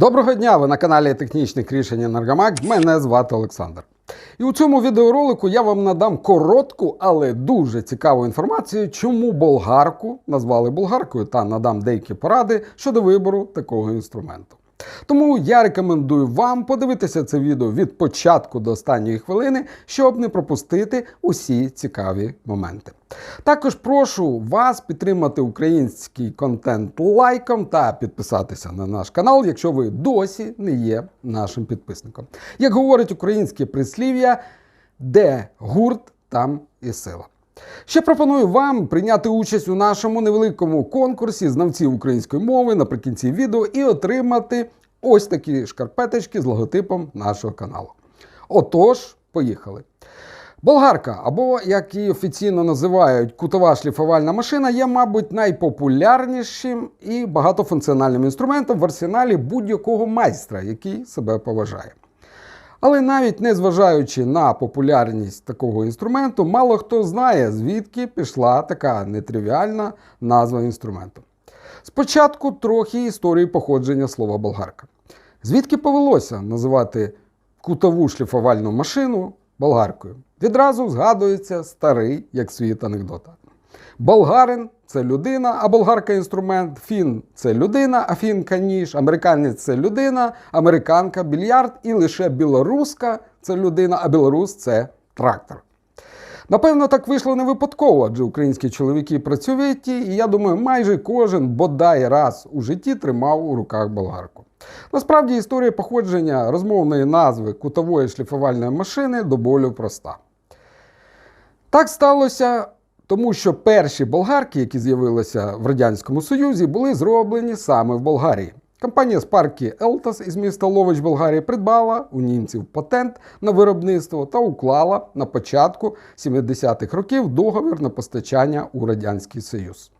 Доброго дня! Ви на каналі Технічних рішень Енергомаг. Мене звати Олександр. І у цьому відеоролику я вам надам коротку, але дуже цікаву інформацію, чому болгарку назвали болгаркою, та надам деякі поради щодо вибору такого інструменту. Тому я рекомендую вам подивитися це відео від початку до останньої хвилини, щоб не пропустити усі цікаві моменти. Також прошу вас підтримати український контент лайком та підписатися на наш канал, якщо ви досі не є нашим підписником. Як говорить українське прислів'я, де гурт, там і сила. Ще пропоную вам прийняти участь у нашому невеликому конкурсі знавців української мови наприкінці відео і отримати ось такі шкарпеточки з логотипом нашого каналу. Отож, поїхали. Болгарка, або як її офіційно називають кутова шліфувальна машина, є, мабуть, найпопулярнішим і багатофункціональним інструментом в арсеналі будь-якого майстра, який себе поважає. Але навіть не зважаючи на популярність такого інструменту, мало хто знає, звідки пішла така нетривіальна назва інструменту. Спочатку трохи історії походження слова болгарка. Звідки повелося називати кутову шліфувальну машину болгаркою? Відразу згадується старий як світ анекдота. Болгарин це людина, а болгарка інструмент, фін це людина, а фінка ніж, американець це людина, американка більярд, і лише білоруска це людина, а білорус це трактор. Напевно, так вийшло не випадково, адже українські чоловіки працьовиті, і я думаю, майже кожен бодай раз у житті тримав у руках болгарку. Насправді історія походження розмовної назви кутової шліфувальної машини до болю проста. Так сталося, тому що перші болгарки, які з'явилися в Радянському Союзі, були зроблені саме в Болгарії. Компанія Sparky Eltas із міста Лович, Болгарії, придбала у німців патент на виробництво та уклала на початку 70-х років договір на постачання у Радянський Союз.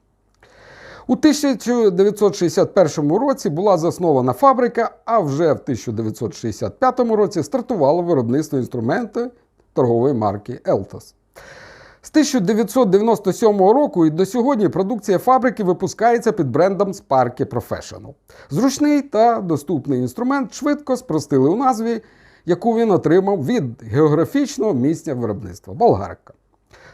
У 1961 році була заснована фабрика, а вже в 1965 році стартувало виробництво інструменту торгової марки Eltas. З 1997 року і до сьогодні продукція фабрики випускається під брендом Sparky Professional. Зручний та доступний інструмент швидко спростили у назві, яку він отримав від географічного місця виробництва болгарка.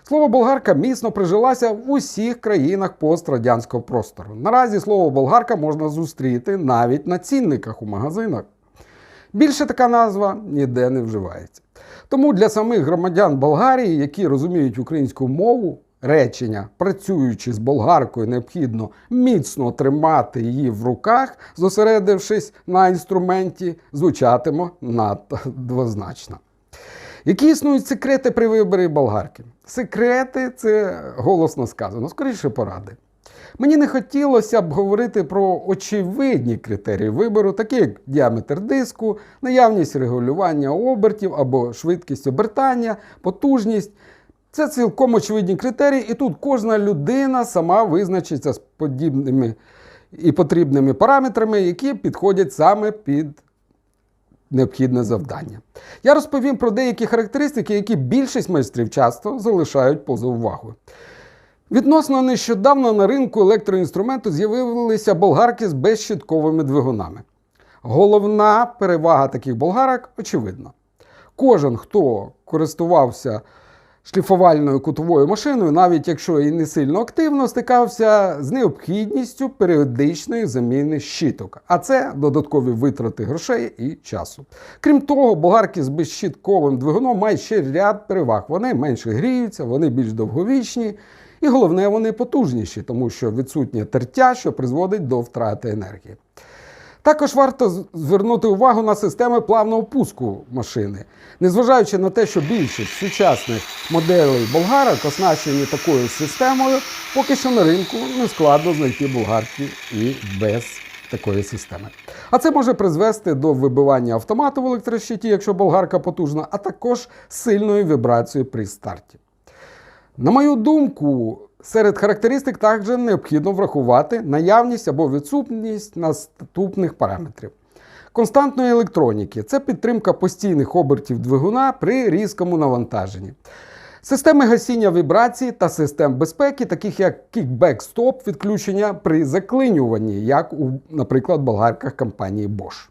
Слово болгарка міцно прижилася в усіх країнах пострадянського простору. Наразі слово болгарка можна зустріти навіть на цінниках у магазинах. Більше така назва ніде не вживається. Тому для самих громадян Болгарії, які розуміють українську мову, речення, працюючи з болгаркою, необхідно міцно тримати її в руках, зосередившись на інструменті, звучатиме надто двозначно. Які існують секрети при виборі болгарки? Секрети це голосно сказано, скоріше поради. Мені не хотілося б говорити про очевидні критерії вибору, такі як діаметр диску, наявність регулювання обертів або швидкість обертання, потужність. Це цілком очевидні критерії, і тут кожна людина сама визначиться з подібними і потрібними параметрами, які підходять саме під необхідне завдання. Я розповім про деякі характеристики, які більшість майстрів часто залишають поза увагою. Відносно нещодавно на ринку електроінструменту з'явилися болгарки з безщитковими двигунами. Головна перевага таких болгарок очевидна. Кожен, хто користувався шліфувальною кутовою машиною, навіть якщо і не сильно активно, стикався з необхідністю періодичної заміни щиток, а це додаткові витрати грошей і часу. Крім того, болгарки з безщитковим двигуном мають ще ряд переваг. Вони менше гріються, вони більш довговічні. І головне, вони потужніші, тому що відсутнє тертя, що призводить до втрати енергії. Також варто звернути увагу на системи плавного пуску машини. Незважаючи на те, що більшість сучасних моделей болгарок оснащені такою системою, поки що на ринку не складно знайти болгарки і без такої системи. А це може призвести до вибивання автомату в електрощиті, якщо болгарка потужна, а також сильної вібрації при старті. На мою думку, серед характеристик також необхідно врахувати наявність або відсутність наступних параметрів. Константної електроніки це підтримка постійних обертів двигуна при різкому навантаженні. Системи гасіння вібрацій та систем безпеки, таких як кікбек-стоп, відключення при заклинюванні, як у, наприклад, болгарках компанії Bosch.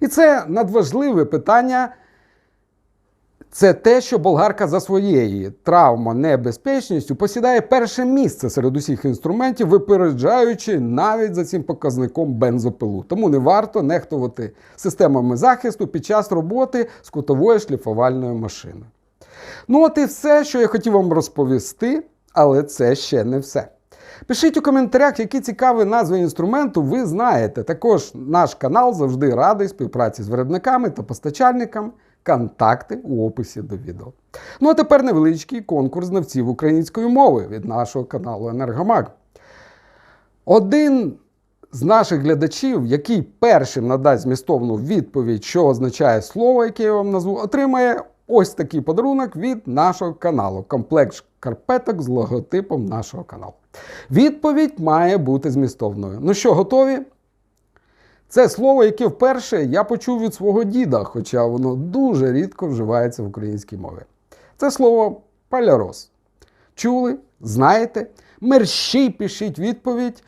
І це надважливе питання. Це те, що болгарка за своєю травмонебезпечністю посідає перше місце серед усіх інструментів, випереджаючи навіть за цим показником бензопилу. Тому не варто нехтувати системами захисту під час роботи з кутовою шліфувальною машиною. Ну, от і все, що я хотів вам розповісти, але це ще не все. Пишіть у коментарях, які цікаві назви інструменту ви знаєте. Також наш канал завжди радий співпраці з виробниками та постачальниками. Контакти у описі до відео. Ну а тепер невеличкий конкурс знавців української мови від нашого каналу Енергомаг. Один з наших глядачів, який першим надасть змістовну відповідь, що означає слово, яке я вам назву, отримає ось такий подарунок від нашого каналу. Комплект шкарпеток з логотипом нашого каналу. Відповідь має бути змістовною. Ну що, готові? Це слово, яке вперше я почув від свого діда, хоча воно дуже рідко вживається в українській мові. Це слово палярос. Чули? Знаєте? Мерщій пишіть відповідь.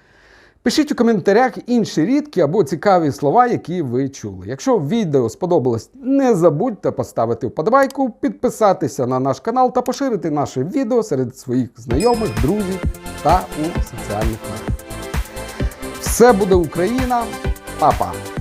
Пишіть у коментарях інші рідкі або цікаві слова, які ви чули. Якщо відео сподобалось, не забудьте поставити вподобайку, підписатися на наш канал та поширити наше відео серед своїх знайомих, друзів та у соціальних мережах. Все буде Україна! 爸爸。